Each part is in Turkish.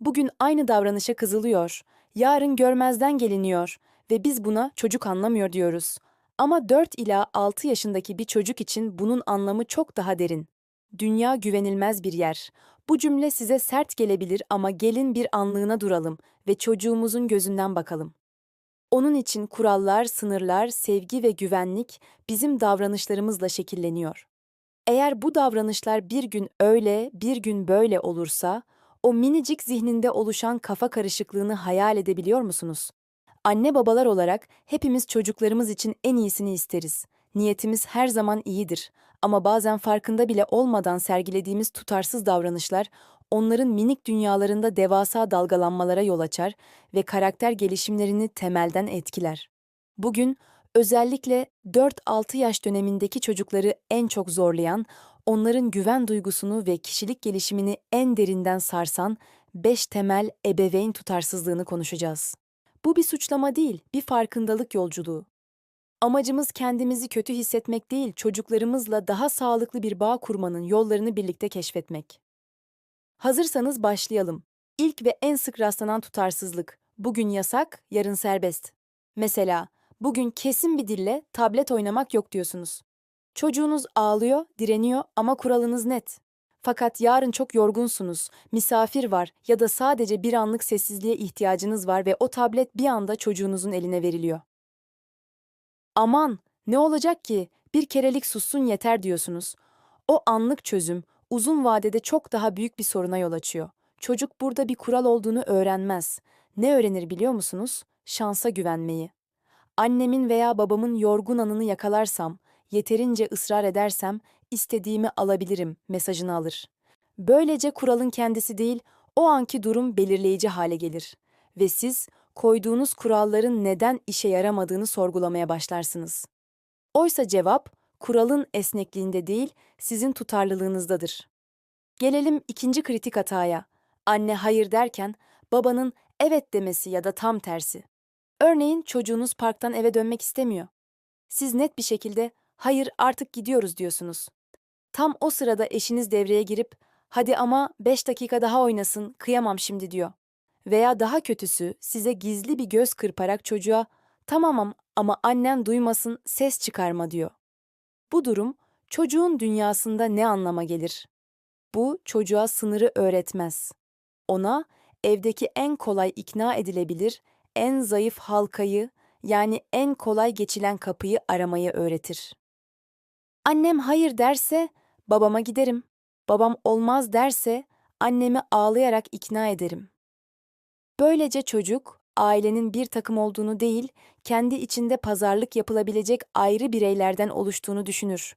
Bugün aynı davranışa kızılıyor, yarın görmezden geliniyor ve biz buna çocuk anlamıyor diyoruz. Ama 4 ila 6 yaşındaki bir çocuk için bunun anlamı çok daha derin. Dünya güvenilmez bir yer. Bu cümle size sert gelebilir ama gelin bir anlığına duralım ve çocuğumuzun gözünden bakalım. Onun için kurallar, sınırlar, sevgi ve güvenlik bizim davranışlarımızla şekilleniyor. Eğer bu davranışlar bir gün öyle, bir gün böyle olursa, o minicik zihninde oluşan kafa karışıklığını hayal edebiliyor musunuz? Anne babalar olarak hepimiz çocuklarımız için en iyisini isteriz. Niyetimiz her zaman iyidir ama bazen farkında bile olmadan sergilediğimiz tutarsız davranışlar onların minik dünyalarında devasa dalgalanmalara yol açar ve karakter gelişimlerini temelden etkiler. Bugün özellikle 4-6 yaş dönemindeki çocukları en çok zorlayan, onların güven duygusunu ve kişilik gelişimini en derinden sarsan 5 temel ebeveyn tutarsızlığını konuşacağız. Bu bir suçlama değil, bir farkındalık yolculuğu. Amacımız kendimizi kötü hissetmek değil, çocuklarımızla daha sağlıklı bir bağ kurmanın yollarını birlikte keşfetmek. Hazırsanız başlayalım. İlk ve en sık rastlanan tutarsızlık. Bugün yasak, yarın serbest. Mesela, bugün kesin bir dille tablet oynamak yok diyorsunuz. Çocuğunuz ağlıyor, direniyor ama kuralınız net. Fakat yarın çok yorgunsunuz, misafir var ya da sadece bir anlık sessizliğe ihtiyacınız var ve o tablet bir anda çocuğunuzun eline veriliyor. Aman, ne olacak ki? Bir kerelik sussun yeter diyorsunuz. O anlık çözüm uzun vadede çok daha büyük bir soruna yol açıyor. Çocuk burada bir kural olduğunu öğrenmez. Ne öğrenir biliyor musunuz? Şansa güvenmeyi. Annemin veya babamın yorgun anını yakalarsam, yeterince ısrar edersem istediğimi alabilirim mesajını alır. Böylece kuralın kendisi değil, o anki durum belirleyici hale gelir ve siz koyduğunuz kuralların neden işe yaramadığını sorgulamaya başlarsınız. Oysa cevap kuralın esnekliğinde değil, sizin tutarlılığınızdadır. Gelelim ikinci kritik hataya. Anne hayır derken babanın evet demesi ya da tam tersi. Örneğin çocuğunuz parktan eve dönmek istemiyor. Siz net bir şekilde hayır artık gidiyoruz diyorsunuz. Tam o sırada eşiniz devreye girip hadi ama 5 dakika daha oynasın kıyamam şimdi diyor. Veya daha kötüsü size gizli bir göz kırparak çocuğa tamamam ama annen duymasın ses çıkarma diyor. Bu durum çocuğun dünyasında ne anlama gelir? Bu çocuğa sınırı öğretmez. Ona evdeki en kolay ikna edilebilir, en zayıf halkayı yani en kolay geçilen kapıyı aramayı öğretir. Annem hayır derse babama giderim. Babam olmaz derse annemi ağlayarak ikna ederim. Böylece çocuk ailenin bir takım olduğunu değil, kendi içinde pazarlık yapılabilecek ayrı bireylerden oluştuğunu düşünür.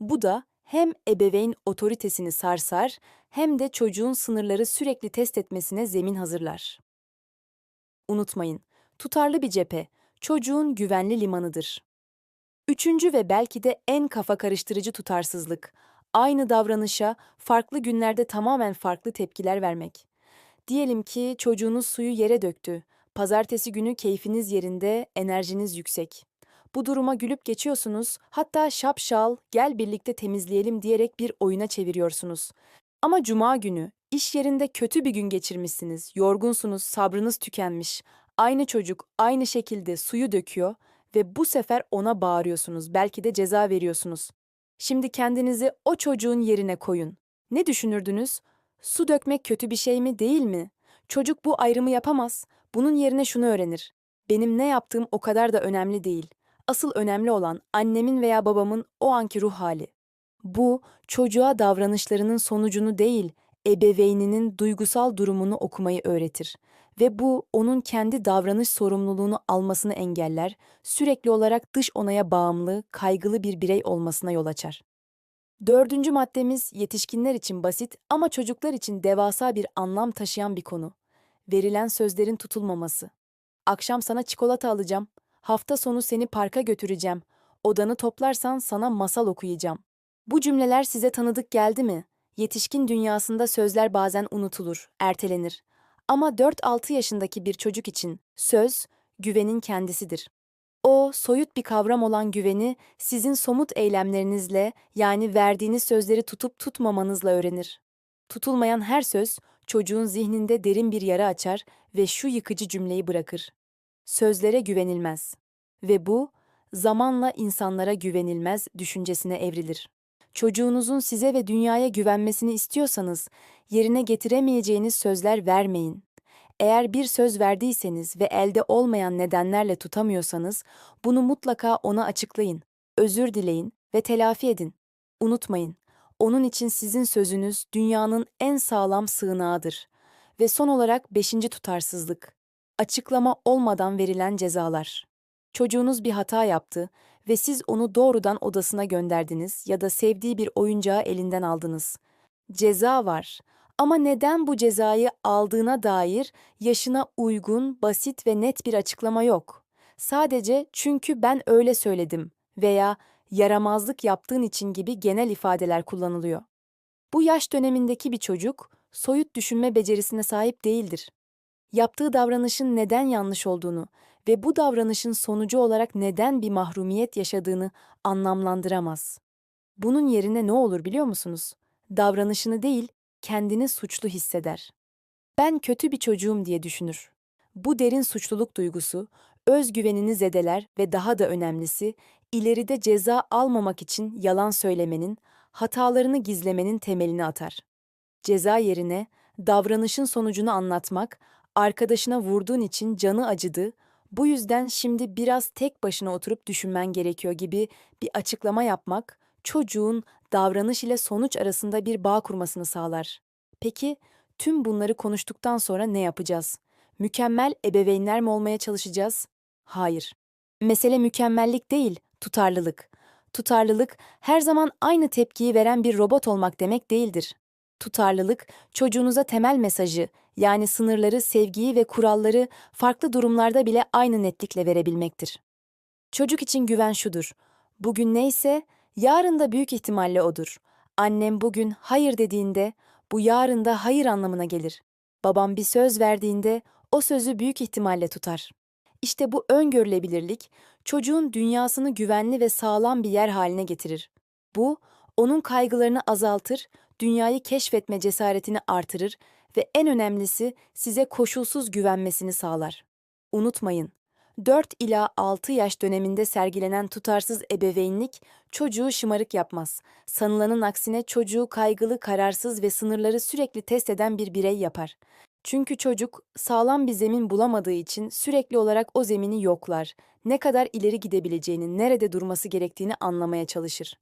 Bu da hem ebeveyn otoritesini sarsar hem de çocuğun sınırları sürekli test etmesine zemin hazırlar. Unutmayın, tutarlı bir cephe çocuğun güvenli limanıdır. Üçüncü ve belki de en kafa karıştırıcı tutarsızlık, aynı davranışa farklı günlerde tamamen farklı tepkiler vermek. Diyelim ki çocuğunuz suyu yere döktü. Pazartesi günü keyfiniz yerinde, enerjiniz yüksek. Bu duruma gülüp geçiyorsunuz, hatta şapşal, gel birlikte temizleyelim diyerek bir oyuna çeviriyorsunuz. Ama cuma günü, iş yerinde kötü bir gün geçirmişsiniz, yorgunsunuz, sabrınız tükenmiş. Aynı çocuk aynı şekilde suyu döküyor ve bu sefer ona bağırıyorsunuz, belki de ceza veriyorsunuz. Şimdi kendinizi o çocuğun yerine koyun. Ne düşünürdünüz? Su dökmek kötü bir şey mi, değil mi? Çocuk bu ayrımı yapamaz. Bunun yerine şunu öğrenir. Benim ne yaptığım o kadar da önemli değil. Asıl önemli olan annemin veya babamın o anki ruh hali. Bu, çocuğa davranışlarının sonucunu değil, ebeveyninin duygusal durumunu okumayı öğretir ve bu onun kendi davranış sorumluluğunu almasını engeller, sürekli olarak dış onaya bağımlı, kaygılı bir birey olmasına yol açar. Dördüncü maddemiz yetişkinler için basit ama çocuklar için devasa bir anlam taşıyan bir konu. Verilen sözlerin tutulmaması. Akşam sana çikolata alacağım, hafta sonu seni parka götüreceğim, odanı toplarsan sana masal okuyacağım. Bu cümleler size tanıdık geldi mi? Yetişkin dünyasında sözler bazen unutulur, ertelenir. Ama 4-6 yaşındaki bir çocuk için söz güvenin kendisidir. O, soyut bir kavram olan güveni sizin somut eylemlerinizle yani verdiğiniz sözleri tutup tutmamanızla öğrenir. Tutulmayan her söz çocuğun zihninde derin bir yara açar ve şu yıkıcı cümleyi bırakır. Sözlere güvenilmez. Ve bu, zamanla insanlara güvenilmez düşüncesine evrilir. Çocuğunuzun size ve dünyaya güvenmesini istiyorsanız, yerine getiremeyeceğiniz sözler vermeyin. Eğer bir söz verdiyseniz ve elde olmayan nedenlerle tutamıyorsanız, bunu mutlaka ona açıklayın, özür dileyin ve telafi edin. Unutmayın, onun için sizin sözünüz dünyanın en sağlam sığınağıdır. Ve son olarak beşinci tutarsızlık. Açıklama olmadan verilen cezalar. Çocuğunuz bir hata yaptı ve siz onu doğrudan odasına gönderdiniz ya da sevdiği bir oyuncağı elinden aldınız. Ceza var ama neden bu cezayı aldığına dair yaşına uygun, basit ve net bir açıklama yok. Sadece çünkü ben öyle söyledim veya yaramazlık yaptığın için gibi genel ifadeler kullanılıyor. Bu yaş dönemindeki bir çocuk soyut düşünme becerisine sahip değildir. Yaptığı davranışın neden yanlış olduğunu ve bu davranışın sonucu olarak neden bir mahrumiyet yaşadığını anlamlandıramaz. Bunun yerine ne olur biliyor musunuz? Davranışını değil, kendini suçlu hisseder. Ben kötü bir çocuğum diye düşünür. Bu derin suçluluk duygusu özgüvenini zedeler ve daha da önemlisi ileride ceza almamak için yalan söylemenin, hatalarını gizlemenin temelini atar. Ceza yerine davranışın sonucunu anlatmak, arkadaşına vurduğun için canı acıdı, bu yüzden şimdi biraz tek başına oturup düşünmen gerekiyor gibi bir açıklama yapmak, çocuğun davranış ile sonuç arasında bir bağ kurmasını sağlar. Peki, tüm bunları konuştuktan sonra ne yapacağız? Mükemmel ebeveynler mi olmaya çalışacağız? Hayır. Mesele mükemmellik değil, tutarlılık. Tutarlılık her zaman aynı tepkiyi veren bir robot olmak demek değildir. Tutarlılık, çocuğunuza temel mesajı, yani sınırları, sevgiyi ve kuralları farklı durumlarda bile aynı netlikle verebilmektir. Çocuk için güven şudur. Bugün neyse, yarın da büyük ihtimalle odur. Annem bugün hayır dediğinde, bu yarın da hayır anlamına gelir. Babam bir söz verdiğinde, o sözü büyük ihtimalle tutar. İşte bu öngörülebilirlik, çocuğun dünyasını güvenli ve sağlam bir yer haline getirir. Bu, onun kaygılarını azaltır, dünyayı keşfetme cesaretini artırır ve en önemlisi size koşulsuz güvenmesini sağlar. Unutmayın, 4 ila 6 yaş döneminde sergilenen tutarsız ebeveynlik çocuğu şımarık yapmaz. Sanılanın aksine çocuğu kaygılı, kararsız ve sınırları sürekli test eden bir birey yapar. Çünkü çocuk sağlam bir zemin bulamadığı için sürekli olarak o zemini yoklar. Ne kadar ileri gidebileceğini, nerede durması gerektiğini anlamaya çalışır.